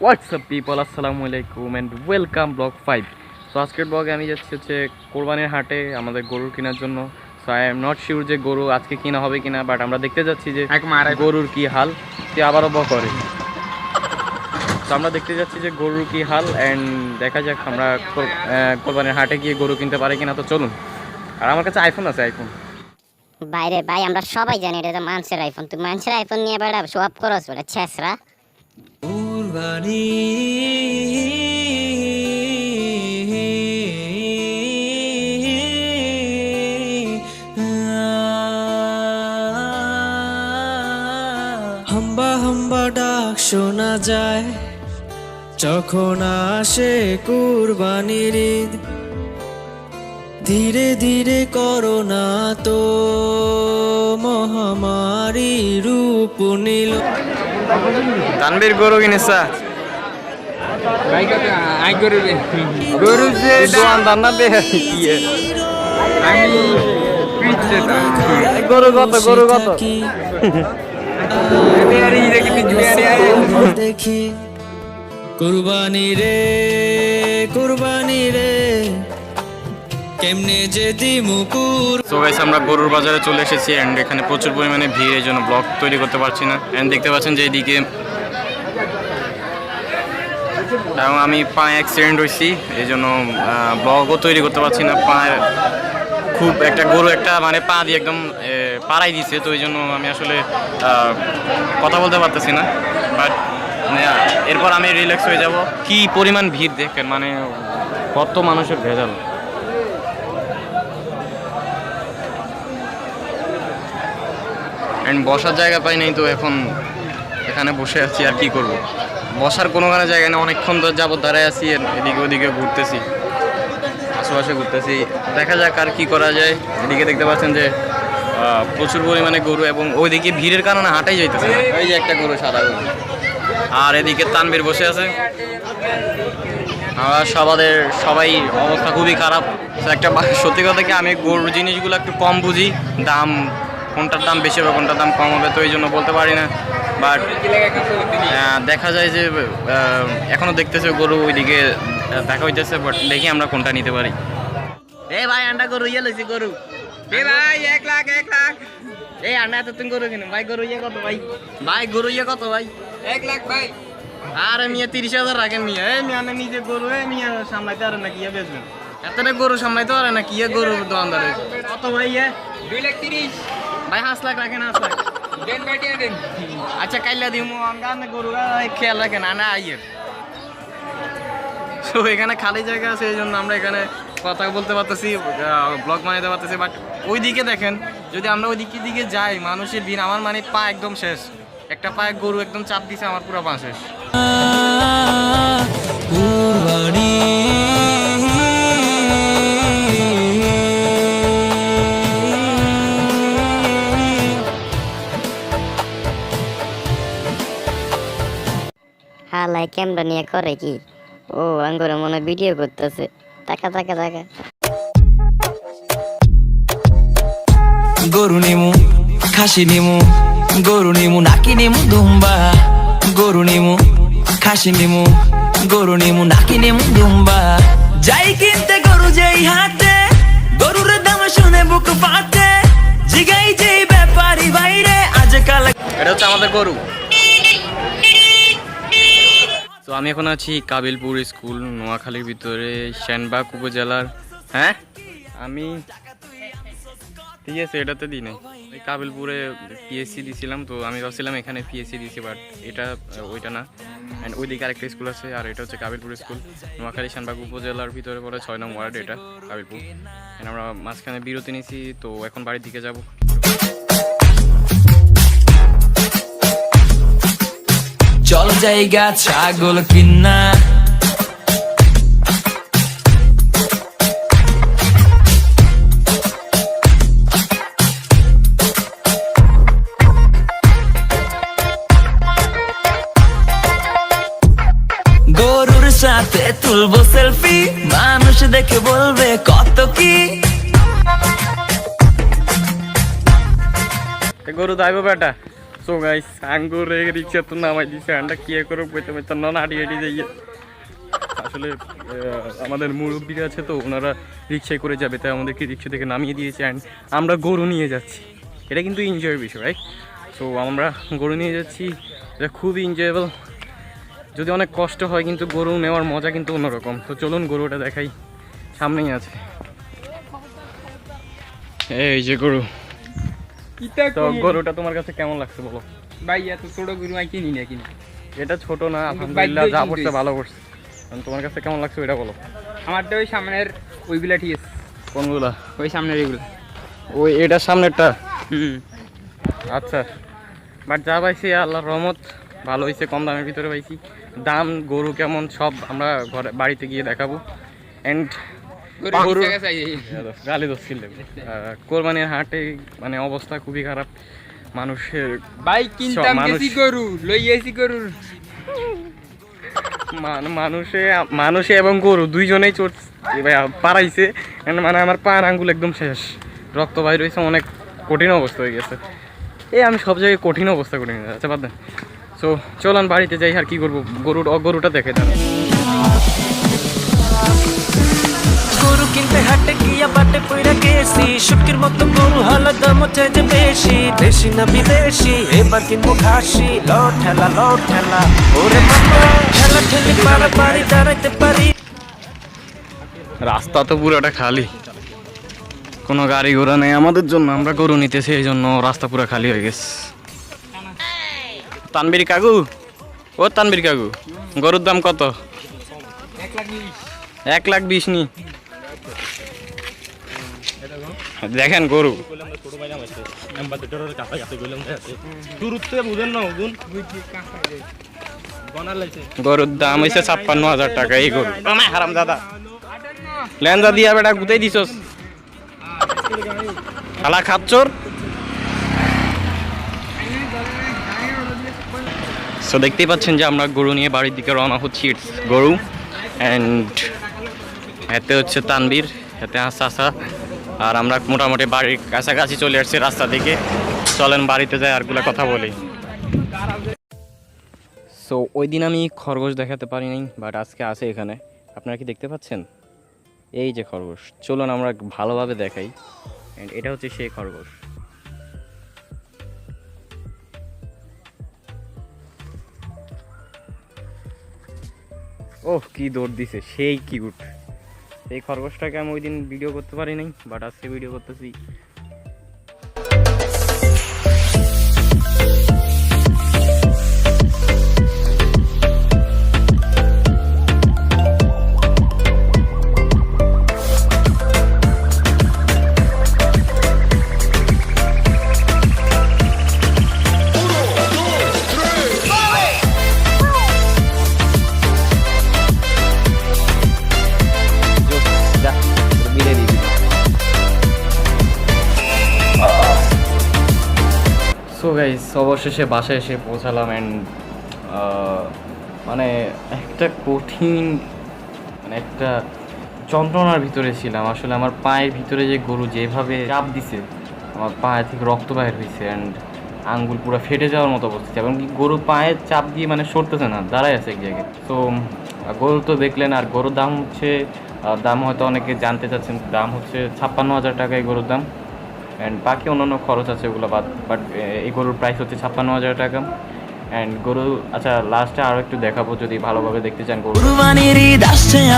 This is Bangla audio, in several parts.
হোয়াটসঅ্যাপ পিপল আসসালামু আলাইকুম and welcome blog five so আজকের ব্লগে আমি যাচ্ছি হচ্ছে কোরবানির হাটে আমাদের গরুর কেনার জন্য। So I am not sure যে গরু আজকে কিনা হবে কিনা বাট আমরা দেখতে যাচ্ছি যে গরুর কি হাল সে আবারও ব করে। তো আমরা দেখতে যাচ্ছি যে গরুর কি হাল অ্যান্ড দেখা যাক আমরা কোর- কোরবানির হাটে গিয়ে গরু কিনতে পারি কিনা। তো চলুন। আর আমার কাছে আইফোন আছে আইফোন বাইরে ভাই আমরা সবাই জানি এটা মানুষের আইফোন তুই মানুষের আইফোন নিয়ে বেড়া আপ করস বেড়া ছেসরা কুরবানি। হাম্বা হাম্বা ডাক শোনা যায়, যখন আসে কুরবানির ঈদ। ধীরে ধীরে করোনা তো মহামারী রূপ নিল। তানবীর গরু কিনেছা? গরু যে দোয়ান দান্না দে ইয়ে। আমি গরু কত গরু কত? দেখি কুরবানি রে কুরবানি রে কেমনে যে দিমুকুর সো গাইস আমরা গরুর বাজারে চলে এসেছি অ্যান্ড এখানে প্রচুর পরিমাণে ভিড়, এই জন্য ব্লগ তৈরি করতে পারছি না। অ্যান্ড দেখতে পাচ্ছেন যে এইদিকে এবং আমি পায়ে অ্যাক্সিডেন্ট হয়েছি, এই জন্য ব্লগও তৈরি করতে পারছি না। পায়ে খুব একটা গরু একটা মানে পা দিয়ে একদম পাড়াই দিছে, তো এই জন্য আমি আসলে কথা বলতে পারতেছি না। বাট এরপর আমি রিল্যাক্স হয়ে যাব। কি পরিমাণ ভিড় দেখেন মানে কত মানুষের ভেজাল। অ্যান্ড বসার জায়গা পাই নাই তো এখন এখানে বসে আছি আর কি করব? বসার কোনোখানে জায়গা নেই অনেকক্ষণ ধরে যাবত দাঁড়ায় আছি এদিকে ওদিকে ঘুরতেছি আশেপাশে ঘুরতেছি। দেখা যাক আর কি করা যায়। এদিকে দেখতে পাচ্ছেন যে প্রচুর পরিমাণে গরু এবং ওইদিকে ভিড়ের কারণে হাঁটাই যাইতেছে না। ওই যে একটা গরু সাদা গরু। আর এদিকে তানবীর বসে আছে। আর সবাদের সবাই অবস্থা খুবই খারাপ। একটা সত্যি কথা কি আমি গরুর জিনিসগুলো একটু কম বুঝি দাম কোনটার দাম বেশি হবে কোনটার দাম কম হবে তো এই জন্য বলতে পারি না। বাট দেখা যায় যে আহ, এখনও দেখতেছে গরু ওইদিকে দেখা হইতেছে বাট দেখি আমরা কোনটা নিতে পারি। এ ভাই আন্ডা গরু ইয়ে লইছি গরু। এ ভাই এক লাখ এক লাখ। এই আন্ডা এত তুমি গরু কিনে? ভাই গরু ইয়ে কত ভাই? ভাই গরু ইয়ে কত ভাই? এক লাখ ভাই। আরে মিয়া তিরিশ হাজার রাখেন মিয়া। এই মিয়া নিজে গরু এই মিয়া সামলাইতে পারে না কি ইয়ে বেচবেন? এতটা গরু সামলাইতে পারে না কি গরু দোকানদারে কত ভাই দুই লাখ তিরিশ। ভাই হাঁস লাখ রাখেন হাঁস লাখ। আচ্ছা কাইলা দিমু গরু খেয়াল রাখেন আনা আইয়ের। তো এখানে খালি জায়গা আছে এই জন্য আমরা এখানে কথা বলতে পারতেছি ব্লগ বানাতে পারতেছি বাট ওই দিকে দেখেন যদি আমরা ওই দিকে দিকে যাই মানুষের ভিড় আমার মানে পা একদম শেষ। একটা পায়ে গরু একদম চাপ দিছে আমার পুরো পা শেষ। হালাই ক্যামেরা নিয়ে করে কি? ও আঙ্গুরে মনে ভিডিও করতেছে। টাকা টাকা টাকা গরু নিমু খাসি নিমু গরু নিমু নাকি নিমু দুম্বা। গরু নিমু খাসি নিমু গরু নিমু নাকি নিমু দুম্বা। যাই কিনতে গরু যেই হাতে গরুর দাম শুনে বুক ফাটে। জিগাই যেই ব্যাপারী বাইরে আজকাল এটা হচ্ছে আমাদের গরু। আমি এখন আছি কাবিলপুর স্কুল, নোয়াখালীর ভিতরে শ্যানবাগ উপজেলার। হ্যাঁ? আমি ঠিক আছে এটাতে দিই নাই। কাবিলপুরে পিএসসি দিছিলাম, তো আমি ভাবছিলাম এখানে পিএসসি দিছি বাট এটা, ওইটা না। অ্যান্ড ওইদিকে আরেকটা স্কুল আছে, আর এটা হচ্ছে কাবিলপুর স্কুল। নোয়াখালী শ্যানবাগ উপজেলার ভিতরে পড়ে ছয় নং ওয়ার্ড এটা, কাবিলপুর। আমরা মাঝখানে বিরতি নিয়েছি তো এখন বাড়ির দিকে যাব। চল জায়গা ছাগল কিনা। গরুর সাথে তুলবো সেলফি মানুষ দেখে বলবে কত কি। গরু দাইব বেটা। সো গাইস আঙ্গুরে রিক্সা তো নামাই দিছে আন্ডা কি করে বইতে বইতে নন হাঁটি আসলে আমাদের মুরব্বীরা আছে তো ওনারা রিক্সায় করে যাবে তাই আমাদেরকে রিক্সা থেকে নামিয়ে দিয়েছে অ্যান্ড আমরা গরু নিয়ে যাচ্ছি এটা কিন্তু এনজয়ের বিষয় রাইট সো আমরা গরু নিয়ে যাচ্ছি এটা খুবই এনজয়েবল যদি অনেক কষ্ট হয় কিন্তু গরু নেওয়ার মজা কিন্তু অন্যরকম তো চলুন গরুটা দেখাই সামনেই আছে এই যে গরু তো গরুটা তোমার কাছে কেমন লাগছে বলো? ভাই এত ছোট গরু আমি কিনি না কিনি। এটা ছোট না আলহামদুলিল্লাহ যা করছে ভালো করছে তোমার কাছে কেমন লাগছে এটা বলো। আমারটা ওই সামনের ওইগুলা ঠিক আছে। কোনগুলা? ওই সামনের এগুলো। ওই এটার সামনেরটা? হুম। আচ্ছা। বাট যা পাইছি আল্লাহর রহমত ভালো হয়েছে কম দামের ভিতরে পাইছি। দাম গরু কেমন সব আমরা ঘরে বাড়িতে গিয়ে দেখাবো। অ্যান্ড গালি দোষ কোরবানির হাটে মানে অবস্থা খুবই খারাপ। মানুষের কিনতাম গেছি গরু মান- মানুষে মানুষে এবং গরু দুইজনেই চোট পাড়াইছে and মানে আমার পায়ের আঙ্গুল একদম শেষ। রক্ত বাইর হয়েছে অনেক কঠিন অবস্থা হয়ে গেছে। এই আমি সব জায়গায় কঠিন অবস্থা কঠিন আচ্ছা বাদ দেন। সো চলুন বাড়িতে যাই আর কি করব? গরুর গরুটা দেখে দেন গরু কিনতে হাটে গিয়া বাটে পইরা গেছি। শুকির মতো গরু হলো দাম চাইতে বেশি। দেশি না বিদেশি, এবার কিনবো খাসি। লো ঠেলা লো ঠেলা। ওরে বাবা, ঠেলা ঠেলি পারা পারি দাঁড়াইতে পারি। রাস্তা তো পুরোটা খালি। কোনো গাড়ি ঘোড়া নেই আমাদের জন্য, আমরা গরু নিতেছি, এই জন্য রাস্তা পুরো খালি হয়ে গেছে। তানবীর কাকু? ও তানবীর কাকু, গরুর দাম কত? এক লাখ বিশ নি। দেখেন গরু। গরুর দাম হয়েছে ছাপ্পান্ন হাজার টাকা এই গরু। হারাম দাদা। লেন্দা দিয়া বেটা গুতাই দিছস। খালা খাচ্চর সো দেখতেই পাচ্ছেন যে আমরা গরু নিয়ে বাড়ির দিকে রওনা হচ্ছি। ইটস গরু অ্যান্ড এতে হচ্ছে তানবীর এতে হাসা আসা আর আমরা মোটামুটি বাড়ির কাছাকাছি চলে আসছি রাস্তা দিকে। চলেন বাড়িতে যাই আরগুলো কথা বলি। সো ওই দিন আমি খরগোশ দেখাতে পারি নাই বাট আজকে আছে এখানে। আপনারা কি দেখতে পাচ্ছেন? এই যে খরগোশ। চলুন আমরা ভালোভাবে দেখাই। অ্যান্ড এটা হচ্ছে সেই খরগোশ। ওহ, কি দৌড় দিছে। সেই কি কিউট। এই খরগোশটাকে আমি ওই দিন ভিডিও করতে পারি নাই বাট আজকে ভিডিও করতেছি। গাইস অবশেষে বাসায় এসে পৌঁছালাম অ্যান্ড মানে একটা কঠিন মানে একটা যন্ত্রণার ভিতরে ছিলাম। আসলে আমার পায়ের ভিতরে যে গরু যেভাবে চাপ দিছে, আমার পায়ে থেকে রক্ত বাইর হয়েছে অ্যান্ড আঙ্গুল পুরো ফেটে যাওয়ার মতো অবস্থা। এবং কি গরু পায়ে চাপ দিয়ে মানে সরতেছে না, দাঁড়ায় আছে এক জায়গায়। তো গরু তো দেখলেন, আর গরুর দাম হচ্ছে দাম হয়তো অনেকে জানতে চাচ্ছেন, দাম হচ্ছে ছাপ্পান্ন হাজার টাকায় গরুর দাম। অ্যান্ড বাকি অন্যান্য খরচ আছে ওগুলো বাদ বাট এই গরুর প্রাইস হচ্ছে ছাপ্পান্ন হাজার টাকা। অ্যান্ড গরু আচ্ছা লাস্টে আরও একটু দেখাবো যদি ভালোভাবে দেখতে চান গরু কুরবানির ঈদ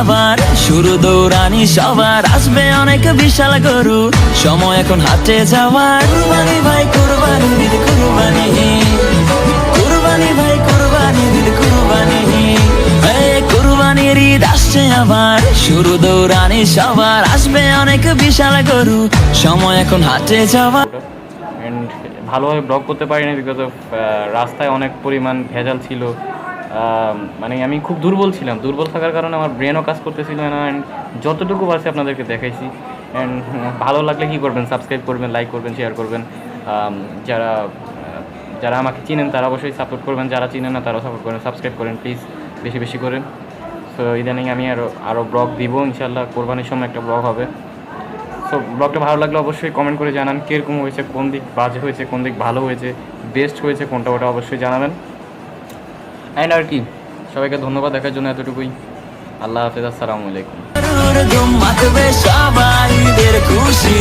আবার, শুরু দৌড়ানি সবার। আসবে অনেক বিশাল গরু, সময় এখন হাটে যাওয়ার। কুরবানি ভাই কুরবানি কুরবানি কুরবানি ভাই আসছে আবার, শুরু দৌড়ানি সবার, আসবে অনেক বিশাল গরু, সময় এখন হাটে অ্যান্ড ভালোভাবে ব্লগ করতে পারি না বিকজ অফ রাস্তায় অনেক পরিমাণ ভেজাল ছিল। মানে আমি খুব দুর্বল ছিলাম। দুর্বল থাকার কারণে আমার ব্রেনও কাজ করতেছিল না অ্যান্ড যতটুকু পারছি আপনাদেরকে দেখাইছি। অ্যান্ড ভালো লাগলে কী করবেন? সাবস্ক্রাইব করবেন লাইক করবেন শেয়ার করবেন। যারা যারা আমাকে চিনেন তারা অবশ্যই সাপোর্ট করবেন। যারা চিনেন না তারাও সাপোর্ট করেন। সাবস্ক্রাইব করেন প্লিজ বেশি বেশি করেন। সো ইদানিং আমি আরও আরও ব্লগ দিব ইনশাল্লাহ কোরবানির সময় একটা ব্লগ হবে। সো ব্লগটা ভালো লাগলে অবশ্যই কমেন্ট করে জানান, কীরকম হয়েছে, কোন দিক বাজে হয়েছে, কোন দিক ভালো হয়েছে বেস্ট হয়েছে, কোনটা ওটা অবশ্যই জানাবেন। অ্যান্ড আর কি, সবাইকে ধন্যবাদ দেখার জন্য এতটুকুই। আল্লাহ হাফেজ, আসসালামু আলাইকুম। গরুর সবাই দের খুশি